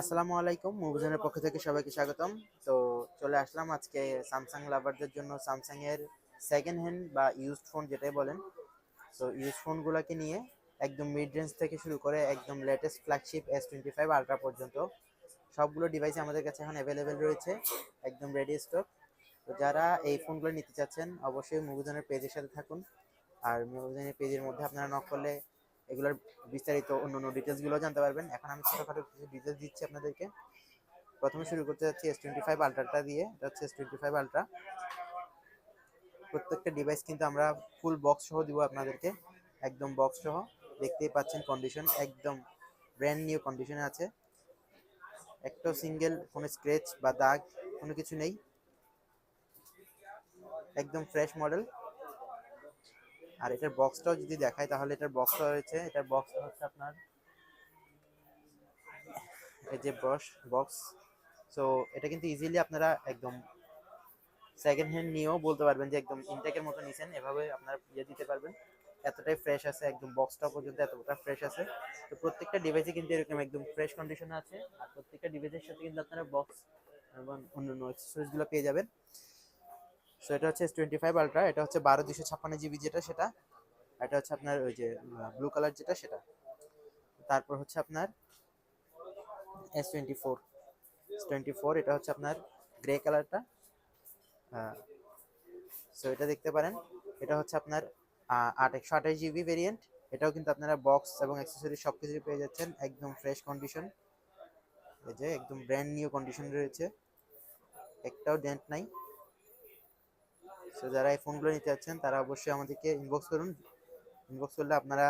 আসসালামু আলাইকুম, মুভিজনের পক্ষ থেকে সবাইকে স্বাগতম। তো চলে আসলাম আজকে স্যামসাং লাভারদের জন্য স্যামসাং এর সেকেন্ড হ্যান্ড বা ইউজড ফোন যেটাই বলেন। তো ইউজ ফোনগুলোকে নিয়ে একদম মিড রেঞ্জ থেকে শুরু করে একদম latest flagship S twenty five ultra পর্যন্ত সবগুলো ডিভাইস আমাদের কাছে এখন অ্যাভেলেবেল রয়েছে, একদম রেডি স্টক তো যারা এই ফোনগুলো নিতে চাচ্ছেন, অবশ্যই মুভিজনের পেজের সাথে থাকুন। আর মুভিজনের পেজের মধ্যে আপনারা নক করলে এগুলোর বিস্তারিত অন্য অন্য ডিটেলসগুলো জানতে পারবেন। এখন আমি ছোটোখাটো কিছু ডিটেলস দিচ্ছি আপনাদেরকে। প্রথমে শুরু করতে যাচ্ছি এস টোয়েন্টি ফাইভ আলট্রাটা দিয়ে। এটা হচ্ছে এস টোয়েন্টি ফাইভ আলট্রা প্রত্যেকটা ডিভাইস কিন্তু আমরা ফুল বক্স সহ দিব আপনাদেরকে। একদম বক্স সহ। দেখতেই পাচ্ছেন কন্ডিশন একদম ব্র্যান্ড নিউ কন্ডিশনে আছে। একটা সিঙ্গেল কোনো স্ক্র্যাচ বা দাগ, কোনো কিছু নেই। একদম ফ্রেশ মডেল আর এটার বক্সটাও যদি দেখায় তাহলে এটার বক্সটা রয়েছে। এটার বক্সটা হচ্ছে আপনার এই যে ব্রশ বক্স সো এটা কিন্তু ইজিলি আপনারা একদম সেকেন্ড হ্যান্ড নিয়েও বলতে পারবেন যে একদম ইনটেকের মতো নিছেন। এভাবে আপনারা ইয়ে দিতে পারবেন। এতটাই ফ্রেশ আছে, একদম বক্সটা পর্যন্ত এতটা ফ্রেশ আছে। তো প্রত্যেকটা ডিভাইসে কিন্তু এরকম একদম ফ্রেশ কন্ডিশনে আছে। আর প্রত্যেকটা ডিভাইসের সাথে কিন্তু আপনারা বক্স এবং অন্যান্য অ্যাক্সেসরিজগুলো পেয়ে যাবেন। সো এটা হচ্ছে টোয়েন্টি ফাইভ আলট্রা এটা হচ্ছে বারো দুশো ছাপ্পান্ন জিবি যেটা, সেটা। এটা হচ্ছে আপনার ওই যে ব্লু কালার যেটা, সেটা। তারপর হচ্ছে আপনার S twenty four twenty four এটা হচ্ছে আপনার গ্রে কালারটা সো এটা দেখতে পারেন। এটা হচ্ছে আপনার আট, একশো আঠাশ জিবি ভেরিয়েন্ট এটাও কিন্তু আপনারা বক্স এবং অ্যাক্সেসরি সব কিছু পেয়ে যাচ্ছেন, একদম ফ্রেশ কন্ডিশন এই যে, একদম ব্র্যান্ড নিউ কন্ডিশন রয়েছে। একটাও ডেন্ট নাই। সো যারা এই ফোনগুলো নিতে চাচ্ছেন তারা অবশ্যই আমাদেরকে ইনবক্স করুন। ইনবক্স করলে আপনারা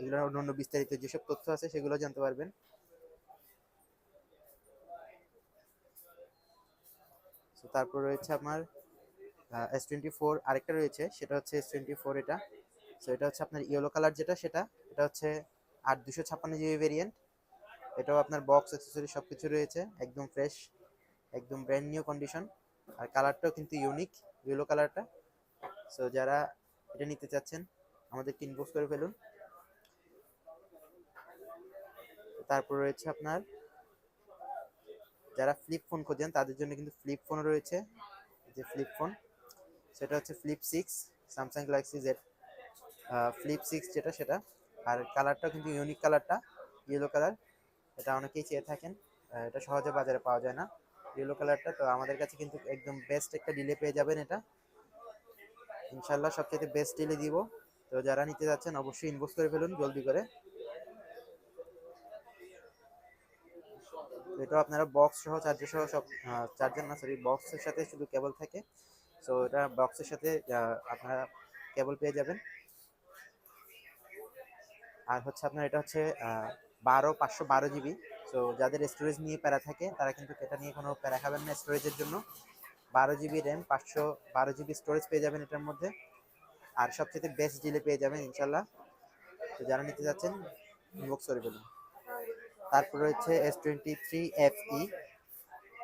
এগুলোর অন্যান্য বিস্তারিত যেসব তথ্য আছে, সেগুলো জানতে পারবেন। সো তারপর রয়েছে আমার এস টোয়েন্টি ফোর আরেকটা রয়েছে, সেটা হচ্ছে এস টোয়েন্টি ফোর এটা। সো এটা হচ্ছে আপনার ইয়েলো কালার যেটা, সেটা, এটা হচ্ছে আট দুশো ছাপ্পান্ন জিবি ভেরিয়েন্ট এটাও আপনার বক্স অ্যাক্সেসরি সব কিছু রয়েছে, একদম ফ্রেশ একদম ব্র্যান্ড নিউ কন্ডিশন আর কালারটাও কিন্তু ইউনিক ইয়েলো কালারটা সো যারা এটা নিতে চাচ্ছেন আমাদেরকে ইনবক্স করে ফেলুন। তারপর রয়েছে আপনার, যারা ফ্লিপ ফোন খোঁজেন, তাদের জন্য কিন্তু ফ্লিপ ফোনও রয়েছে যে ফ্লিপ ফোন সেটা হচ্ছে flip six Samsung Galaxy Z flip six যেটা, সেটা। আর কালারটাও কিন্তু ইউনিক কালারটা ইয়েলো কালার এটা অনেকেই চেয়ে থাকেন এটা সহজে বাজারে পাওয়া যায় না ইয়েলো কালারটা তো আমাদের কাছে কিন্তু একদম বেস্ট একটা ডিলে পেয়ে যাবেন এটা। ইনশাল্লাহ সবচেয়ে বেস্ট ডিলে দিব। তো যারা নিতে যাচ্ছেন, অবশ্যই ইনবক্স করে ফেলুন, জলদি করে। এটা আপনারা বক্স সহ চার্জার সহ সব চার্জার না সরি বক্সের সাথে শুধু কেবল থাকে। সো এটা বক্সের সাথে আপনারা কেবল পেয়ে যাবেন। আর হচ্ছে আপনার এটা হচ্ছে বারো, পাঁচশো বারো জিবি সো যাদের স্টোরেজ নিয়ে প্যারা থাকে, তারা কিন্তু এটা নিয়ে কোনো প্যারা খাবেন না স্টোরেজের জন্য। বারো জিবি র্যাম পাঁচশো বারো জিবি স্টোরেজ পেয়ে যাবেন এটার মধ্যে। আর সবচেয়ে বেস্ট ডিলে পেয়ে যাবেন ইনশাল্লাহ তো যারা নিতে যাচ্ছেন ইনবক্স করে ফেলুন। তারপর রয়েছে S twenty three F E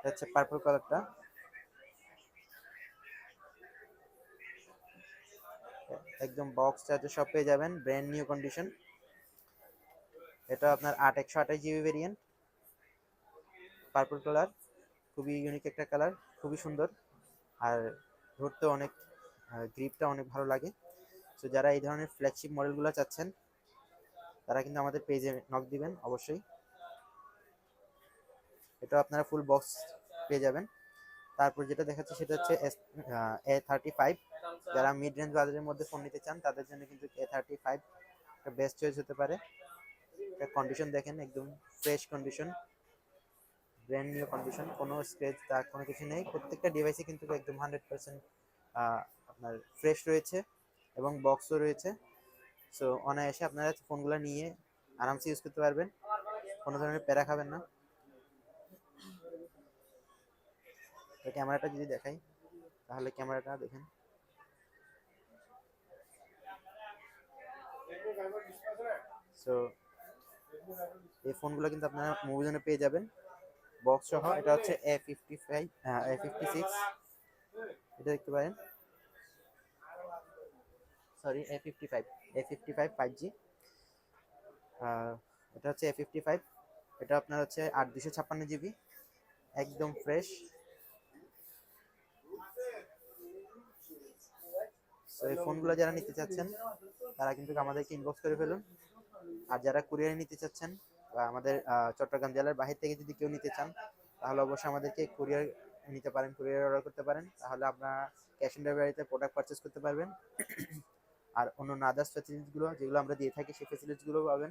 হচ্ছে পার্পল কালারটা একদম বক্স চার্জার সব পেয়ে যাবেন ব্র্যান্ড নিউ কন্ডিশন এটা আপনার আট, একশো আঠাশ জিবি ভেরিয়েন্ট পার্পল কালার খুবই ইউনিক একটা কালার খুবই সুন্দর। আর ধরতে অনেক গ্রিপটা অনেক ভালো লাগে। তো যারা এই ধরনের ফ্ল্যাগশিপ মডেলগুলো চাচ্ছেন, তারা কিন্তু আমাদের পেজে নক দিবেন, অবশ্যই। এটা আপনারা ফুল বক্স পেয়ে যাবেন। তারপর যেটা দেখাচ্ছে সেটা হচ্ছে এ থার্টি ফাইভ যারা মিড রেঞ্জ বাজারের মধ্যে ফোন নিতে চান, তাদের জন্য কিন্তু এ থার্টি ফাইভ একটা বেস্ট চয়েস হতে পারে। কন্ডিশন দেখেন, একদম fresh condition brand new condition কোনো স্ক্রেচ দাগ কোনো কিছু নেই। প্রত্যেকটা ডিভাইসে কিন্তু একদম হান্ড্রেড পার্সেন্ট আপনার ফ্রেশ রয়েছে এবং বক্সও রয়েছে। সো অনায়াসে আপনারা ফোনগুলো নিয়ে আরামসে ইউজ করতে পারবেন। কোনো ধরনের প্যারা খাবেন না। ক্যামেরাটা যদি দেখাই, তাহলে ক্যামেরাটা দেখেন। সো এই ফোনগুলো কিন্তু আপনারা মুভিজনে পেয়ে যাবেন। বক্স সহ এটা হচ্ছে A fifty five A fifty six এটা দেখতে পারেন। Sorry A fifty five A fifty five five G এটা হচ্ছে এ ফিফটি ফাইভ এটা আপনার হচ্ছে আট দুশো ছাপ্পান্ন জিবি একদম ফ্রেশ তো এই ফোনগুলো যারা নিতে চাচ্ছেন তারা কিন্তু আমাদেরকে ইনবক্স করে ফেলুন। আর যারা কুরিয়ারে নিতে চাচ্ছেন বা আমাদের চট্টগ্রাম জেলার বাহির থেকে যদি কেউ নিতে চান, তাহলে অবশ্যই আমাদেরকে কুরিয়ার নিতে পারেন কুরিয়ার অর্ডার করতে পারেন। তাহলে আপনারা ক্যাশ অন ডেলিভারিতে প্রোডাক্ট পারচেস করতে পারবেন। আর অন্য আদার্স ফ্যাসিলিটিসগুলো যেগুলো আমরা দিয়ে থাকি, সেই ফ্যাসিলিটিসগুলো পাবেন।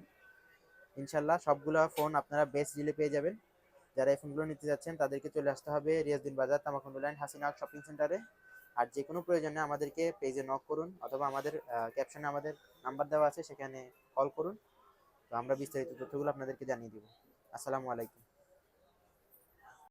ইনশাল্লাহ সবগুলো ফোন আপনারা বেস্ট ডিলে পেয়ে যাবেন। যারা এই ফোনগুলো নিতে যাচ্ছেন, তাদেরকে চলে আসতে হবে রিয়াজদিন বাজার, তামাকুন্ডু লাইন, হাসিনা শপিং সেন্টারে আর যে কোনো প্রয়োজনে আমাদেরকে পেজে নক করুন, অথবা আমাদের ক্যাপশনে আমাদের নাম্বার দেওয়া আছে, সেখানে কল করুন। তো আমরা বিস্তারিত তথ্যগুলো আপনাদেরকে জানিয়ে দিব। আসসালামু আলাইকুম।